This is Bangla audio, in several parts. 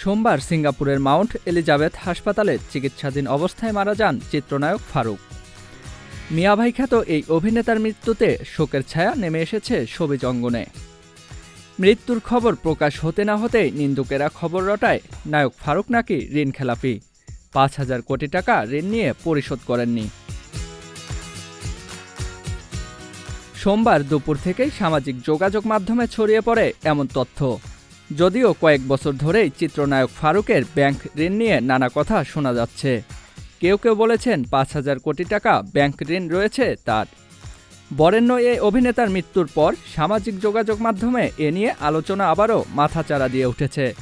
সোমবার সিঙ্গাপুরের মাউন্ট এলিজাবেথ হাসপাতালে চিকিৎসাধীন অবস্থায় মারা যান চিত্রনায়ক ফারুক। মিয়াভাই খ্যাত এই অভিনেতার মৃত্যুতে শোকের ছায়া নেমে এসেছে সবিজ অঙ্গনে। মৃত্যুর খবর প্রকাশ হতে না হতেই নিন্দুকেরা খবর রটায় নায়ক ফারুক নাকি ঋণ খেলাপি। পাঁচ হাজার কোটি টাকা ঋণ নিয়ে পরিশোধ করেননি। সোমবার দুপুর থেকেই সামাজিক যোগাযোগ মাধ্যমে ছড়িয়ে পড়ে এমন তথ্য। যদিও কয়েক বছর ধরেই চিত্রনায়ক ফারুকের ব্যাংক ঋণ নিয়ে নানা কথা শোনা যাচ্ছে। কেউ কেউ বলেছেন পাঁচ হাজার কোটি টাকা ব্যাংক ঋণ রয়েছে তার। বরেণ্য এই অভিনেতার মৃত্যুর পর সামাজিক যোগাযোগ মাধ্যমে এ নিয়ে আলোচনা আবারও মাথাচাড়া দিয়ে উঠেছে।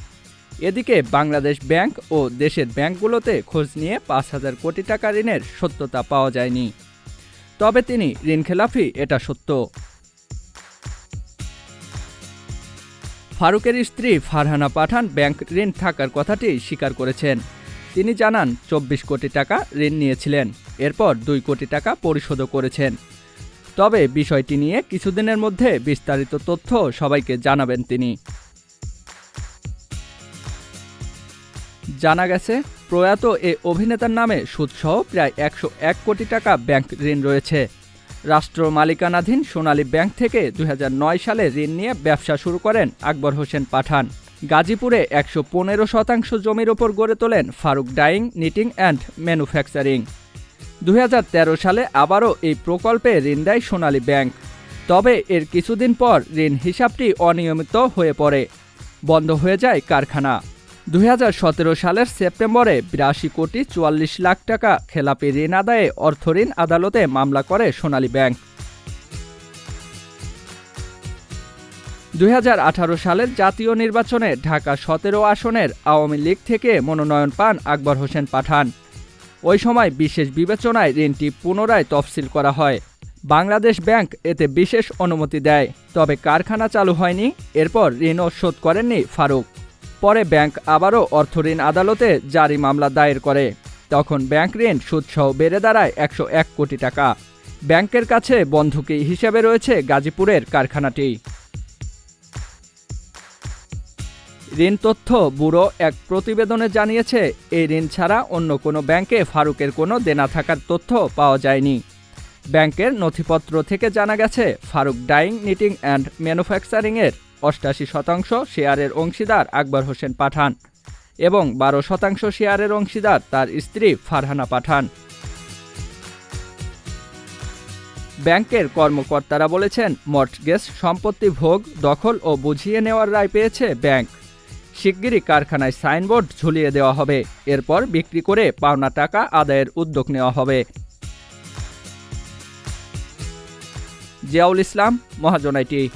এদিকে বাংলাদেশ ব্যাংক ও দেশের ব্যাংকগুলোতে খোঁজ নিয়ে পাঁচ হাজার কোটি টাকা ঋণের সত্যতা পাওয়া যায়নি। তবে তিনি ঋণখেলাফি, এটা সত্য। ফারুকের স্ত্রী ফারহানা পাঠান ব্যাংক ঋণ থাকার কথাটি স্বীকার করেছেন। তিনি জানান, চব্বিশ কোটি টাকা ঋণ নিয়েছিলেন, এরপর দুই কোটি টাকা পরিশোধও করেছেন। তবে বিষয়টি নিয়ে কিছুদিনের মধ্যে বিস্তারিত তথ্য সবাইকে জানাবেন তিনি। জানা গেছে, প্রয়াত এ অভিনেতার নামে সুদসহ প্রায় একশো এক কোটি টাকা ব্যাংক ঋণ রয়েছে। রাষ্ট্র মালিকানাধীন সোনালী ব্যাংক থেকে দু হাজার নয় সালে ঋণ নিয়ে ব্যবসা শুরু করেন আকবর হোসেন পাঠান। গাজীপুরে একশো পনেরো শতাংশ জমির ওপর গড়ে তোলেন Faruk dyeing, knitting and manufacturing. দু হাজার তেরো সালে আবারও এই প্রকল্পে ঋণ দেয় সোনালী ব্যাংক। তবে এর কিছুদিন পর ঋণ হিসাবটি অনিয়মিত হয়ে পড়ে। বন্ধ হয়ে যায় কারখানা। দুই হাজার সতেরো সালের সেপ্টেম্বরে বিরাশি কোটি চুয়াল্লিশ লাখ টাকা খেলাপি ঋণ আদায়ে অর্থঋণ আদালতে মামলা করে সোনালী ব্যাংক। দুই হাজার আঠারো সালের জাতীয় নির্বাচনে ঢাকা সতেরো আসনের আওয়ামী লীগ থেকে মনোনয়ন পান আকবর হোসেন পাঠান। ওই সময় বিশেষ বিবেচনায় ঋণটি পুনরায় তফসিল করা হয়। বাংলাদেশ ব্যাংক এতে বিশেষ অনুমতি দেয়। তবে কারখানা চালু হয়নি, এরপর ঋণও শোধ করেননি ফারুক। পরে ব্যাংক আবারও অর্থঋণ আদালতে জারি মামলা দায়ের করে। তখন ব্যাংক ঋণ সুদসহ বেড়ে দাঁড়ায় একশো এক কোটি টাকা। ব্যাংকের কাছে বন্ধকি হিসেবে রয়েছে গাজীপুরের কারখানাটি। ঋণ তথ্য ব্যুরো এক প্রতিবেদনে জানিয়েছে, এই ঋণ ছাড়া অন্য কোনো ব্যাংকে ফারুকের কোনো দেনা থাকার তথ্য পাওয়া যায়নি। ব্যাংকের নথিপত্র থেকে জানা গেছে, ফারুক ডাইং, নিটিং অ্যান্ড ম্যানুফ্যাকচারিংয়ের অষ্টাশি শতাংশ শেয়ারের অংশীদার আকবর হোসেন পাঠান এবং বারো শতাংশ শেয়ারের অংশীদার তার স্ত্রী ফারহানা পাঠান। ব্যাংকের কর্মকর্তারা বলেছেন, মর্টগেজ সম্পত্তি ভোগ, দখল ও বুঝিয়ে নেওয়ার রায় পেয়েছে ব্যাংক। শিগগিরই কারখানায় সাইনবোর্ড ঝুলিয়ে দেওয়া হবে। এরপর বিক্রি করে পাওনা টাকা আদায়ের উদ্যোগ নেওয়া হবে। জিয়াউল ইসলাম মহাজনাইটি